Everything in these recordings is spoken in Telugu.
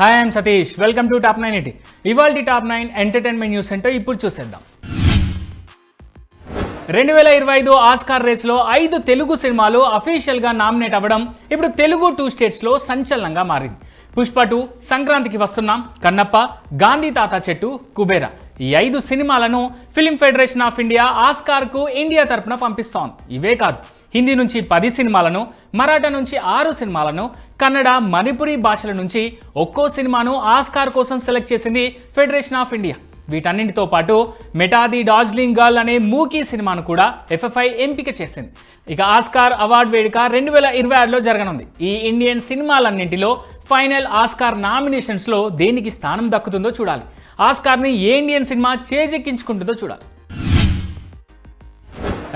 Hi I'm Satish welcome to top nine eighty ఇవాల్టి top nine entertainment news centre ఇప్పుడు చూసేద్దాం. రెండు వేల ఇరవై ఐదు ఆస్కార్ రేస్లో ఐదు తెలుగు సినిమాలు అఫీషియల్గా నామినేట్ అవ్వడం ఇప్పుడు తెలుగు టూ స్టేట్స్లో సంచలనంగా మారింది. పుష్ప టూ సంక్రాంతికి వస్తున్నాం కన్నప్ప గాంధీ తాత చెట్టు కుబేర. ఈ ఐదు సినిమాలను ఫిల్మ్ ఫెడరేషన్ ఆఫ్ ఇండియా ఆస్కార్కు ఇండియా తరపున పంపిస్తోంది. ఇవే కాదు హిందీ నుంచి పది సినిమాలను మరాఠా నుంచి ఆరు సినిమాలను కన్నడ మణిపురి భాషల నుంచి ఒక్కో సినిమాను ఆస్కార్ కోసం సెలెక్ట్ చేసింది ఫెడరేషన్ ఆఫ్ ఇండియా. వీటన్నింటితో పాటు మెటాది డార్జిలింగ్ గర్ల్ అనే మూకీ సినిమాను కూడా ఎఫ్ఎఫ్ఐ ఎంపిక చేసింది. ఇక ఆస్కార్ అవార్డు వేడుక రెండు వేల ఇరవై ఆరులో జరగనుంది. ఈ ఇండియన్ సినిమాలన్నింటిలో ఫైనల్ ఆస్కార్ నామినేషన్స్లో దేనికి స్థానం దక్కుతుందో చూడాలి. ఆస్కార్ని ఏ ఇండియన్ సినిమా చేజెక్కించుకుంటుందో చూడాలి.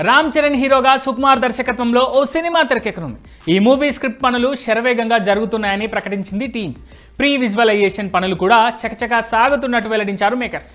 రామ్ చరణ్ హీరోగా సుకుమార్ దర్శకత్వంలో ఓ సినిమా తెరకెక్కనుంది. ఈ మూవీ స్క్రిప్ట్ పనులు శరవేగంగా జరుగుతున్నాయని ప్రకటించింది టీం. ప్రీ విజువలైజేషన్ పనులు కూడా చకచకా సాగుతున్నట్టు వెల్లడించారు మేకర్స్.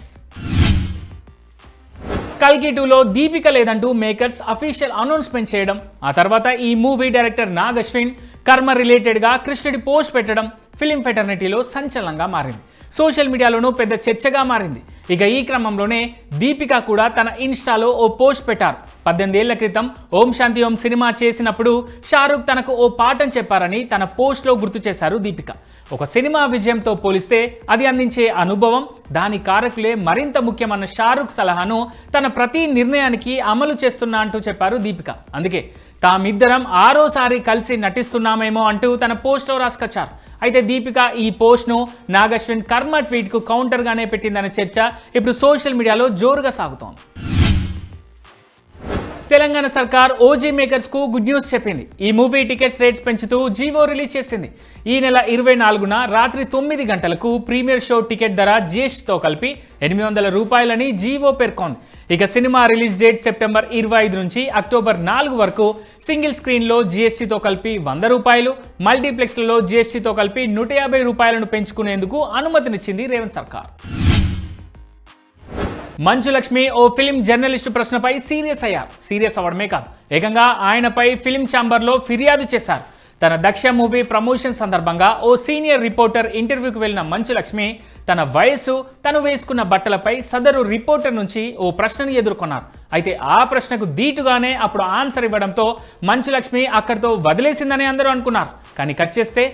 కల్కి టూలో దీపిక లేదంటూ మేకర్స్ అఫీషియల్ అనౌన్స్మెంట్ చేయడం ఆ తర్వాత ఈ మూవీ డైరెక్టర్ నాగ్ అశ్విన్ కర్మ రిలేటెడ్గా కృష్ణుడి పోస్ట్ పెట్టడం ఫిలిం ఫెటర్నిటీలో సంచలనంగా మారింది. సోషల్ మీడియాలోనూ పెద్ద చర్చగా మారింది. ఇక ఈ క్రమంలోనే దీపిక కూడా తన ఇన్స్టాలో ఓ పోస్ట్ పెట్టారు. పద్దెనిమిది ఏళ్ళ క్రితం ఓం శాంతి ఓం సినిమా చేసినప్పుడు షారుఖ్ తనకు ఓ పాఠం చెప్పారని తన పోస్ట్లో గుర్తు చేశారు దీపిక. ఒక సినిమా విజయంతో పోలిస్తే అది అందించే అనుభవం దాని కారకులే మరింత ముఖ్యమన్న షారుఖ్ సలహాను తన ప్రతి నిర్ణయానికి అమలు చేస్తున్నా అంటూ చెప్పారు దీపిక. అందుకే తామిద్దరం ఆరోసారి కలిసి నటిస్తున్నామేమో అంటూ తన పోస్ట్లో రాసుకొచ్చారు అయితే దీపిక ఈ పోస్ట్ను నాగశ్విన్ కర్మ ట్వీట్కు కౌంటర్గానే పెట్టిందనే చర్చ ఇప్పుడు సోషల్ మీడియాలో జోరుగా సాగుతోంది. తెలంగాణ సర్కార్ ఓజీ మేకర్స్కు గుడ్ న్యూస్ చెప్పింది. ఈ మూవీ టికెట్స్ రేట్స్ పెంచుతూ జీవో రిలీజ్ చేసింది. ఈ నెల ఇరవై నాలుగున రాత్రి తొమ్మిది గంటలకు ప్రీమియర్ షో టికెట్ ధర జిఎస్టీతో కలిపి ఎనిమిది వందల రూపాయలని జీవో పేర్కొంది. ఇక సినిమా రిలీజ్ డేట్ సెప్టెంబర్ ఇరవై ఐదు నుంచి అక్టోబర్ నాలుగు వరకు సింగిల్ స్క్రీన్లో జీఎస్టీతో కలిపి వంద రూపాయలు మల్టీప్లెక్స్లలో జీఎస్టీతో కలిపి నూట యాభై రూపాయలను పెంచుకునేందుకు అనుమతినిచ్చింది రేవంత్ సర్కార్. మంచు లక్ష్మి ఓ ఫిలిం జర్నలిస్ట్ ప్రశ్నపై సీరియస్ అయ్యారు. సీరియస్ అవ్వడమే కాదు. ఏకంగా ఆయనపై ఫిలిం ఛాంబర్లో ఫిర్యాదు చేశారు. తన దక్ష మూవీ ప్రమోషన్ సందర్భంగా ఓ సీనియర్ రిపోర్టర్ ఇంటర్వ్యూకి వెళ్ళిన మంచు లక్ష్మి తన వయస్సు తను వేసుకున్న బట్టలపై సదరు రిపోర్టర్ నుంచి ఓ ప్రశ్నను ఎదుర్కొన్నారు. అయితే ఆ ప్రశ్నకు దీటుగానే అప్పుడు ఆన్సర్ ఇవ్వడంతో మంచు లక్ష్మి అక్కడితో వదిలేసిందని అందరూ అనుకున్నారు. కానీ కట్ చేస్తే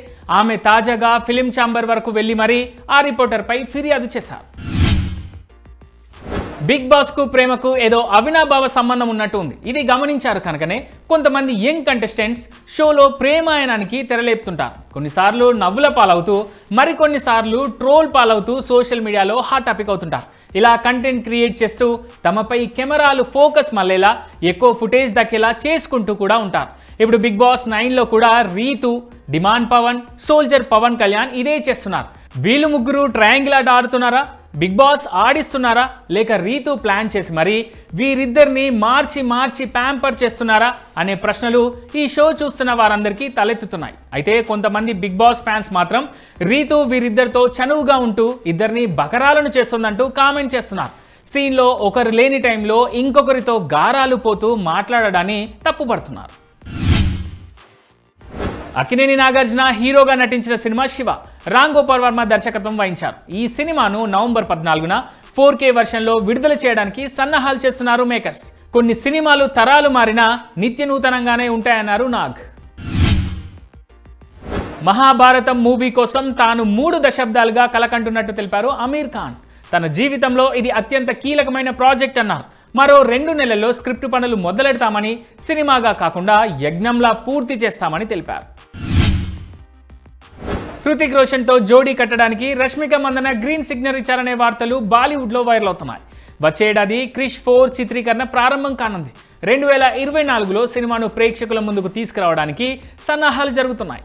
ఆమె తాజాగా ఫిలిం ఛాంబర్ వరకు వెళ్ళి మరీ ఆ రిపోర్టర్పై ఫిర్యాదు చేశారు. బిగ్ బాస్కు ప్రేమకు ఏదో అవినాభావ సంబంధం ఉన్నట్టు ఉంది. ఇది గమనించారు కనుకనే కొంతమంది యంగ్ కంటెస్టెంట్స్ షోలో ప్రేమాయణానికి తెరలేపుతుంటారు. కొన్నిసార్లు నవ్వుల పాలవుతూ మరికొన్నిసార్లు ట్రోల్ పాలవుతూ సోషల్ మీడియాలో హాట్ టాపిక్ అవుతుంటారు. ఇలా కంటెంట్ క్రియేట్ చేస్తూ తమపై కెమెరాలు ఫోకస్ మళ్ళేలా ఎక్కువ ఫుటేజ్ దక్కేలా చేసుకుంటూ కూడా ఉంటారు. ఇప్పుడు బిగ్ బాస్ నైన్లో కూడా రీతు డిమాండ్ పవన్ సోల్జర్ పవన్ కళ్యాణ్ ఇదే చేస్తున్నారు. వీళ్ళు ముగ్గురు ట్రయాంగిల్ ఆట ఆడుతున్నారా? బిగ్ బాస్ ఆడిస్తున్నారా? లేక రీతు ప్లాన్ చేసి మరి వీరిద్దరిని మార్చి మార్చి ప్యాంపర్ చేస్తున్నారా? అనే ప్రశ్నలు ఈ షో చూస్తున్న వారందరికీ తలెత్తుతున్నాయి. అయితే కొంతమంది బిగ్ బాస్ ఫ్యాన్స్ మాత్రం రీతు వీరిద్దరితో చనువుగా ఉంటూ ఇద్దరిని బకరాలను చేస్తుందంటూ కామెంట్ చేస్తున్నారు. సీన్లో ఒకరు లేని టైంలో ఇంకొకరితో గారాలు పోతూ మాట్లాడడాన్ని తప్పుపడుతున్నారు. అక్కినేని నాగార్జున హీరోగా నటించిన సినిమా శివ. రామ్ గోపాల్ వర్మ దర్శకత్వం వహించారు. ఈ సినిమాను నవంబర్ పద్నాలుగున ఫోర్ కే వెర్షన్లో విడుదల చేయడానికి సన్నాహాలు చేస్తున్నారు మేకర్స్. కొన్ని సినిమాలు తరాలు మారినా నిత్య నూతనంగానే ఉంటాయన్నారు నాగ్. మహాభారతం మూవీ కోసం తాను మూడు దశాబ్దాలుగా కలకంటున్నట్టు తెలిపారు అమీర్ ఖాన్. తన జీవితంలో ఇది అత్యంత కీలకమైన ప్రాజెక్ట్ అన్నారు. మరో రెండు నెలల్లో స్క్రిప్ట్ పనులు మొదలెడతామని సినిమాగా కాకుండా యజ్ఞంలా పూర్తి చేస్తామని తెలిపారు. హృతిక్ రోషన్తో జోడీ కట్టడానికి రష్మిక మందన గ్రీన్ సిగ్నల్ ఇచ్చారనే వార్తలు బాలీవుడ్లో వైరల్ అవుతున్నాయి. వచ్చే ఏడాది క్రిష్ ఫోర్ చిత్రీకరణ ప్రారంభం కానుంది. రెండు వేల ఇరవై నాలుగులో సినిమాను ప్రేక్షకుల ముందుకు తీసుకురావడానికి సన్నాహాలు జరుగుతున్నాయి.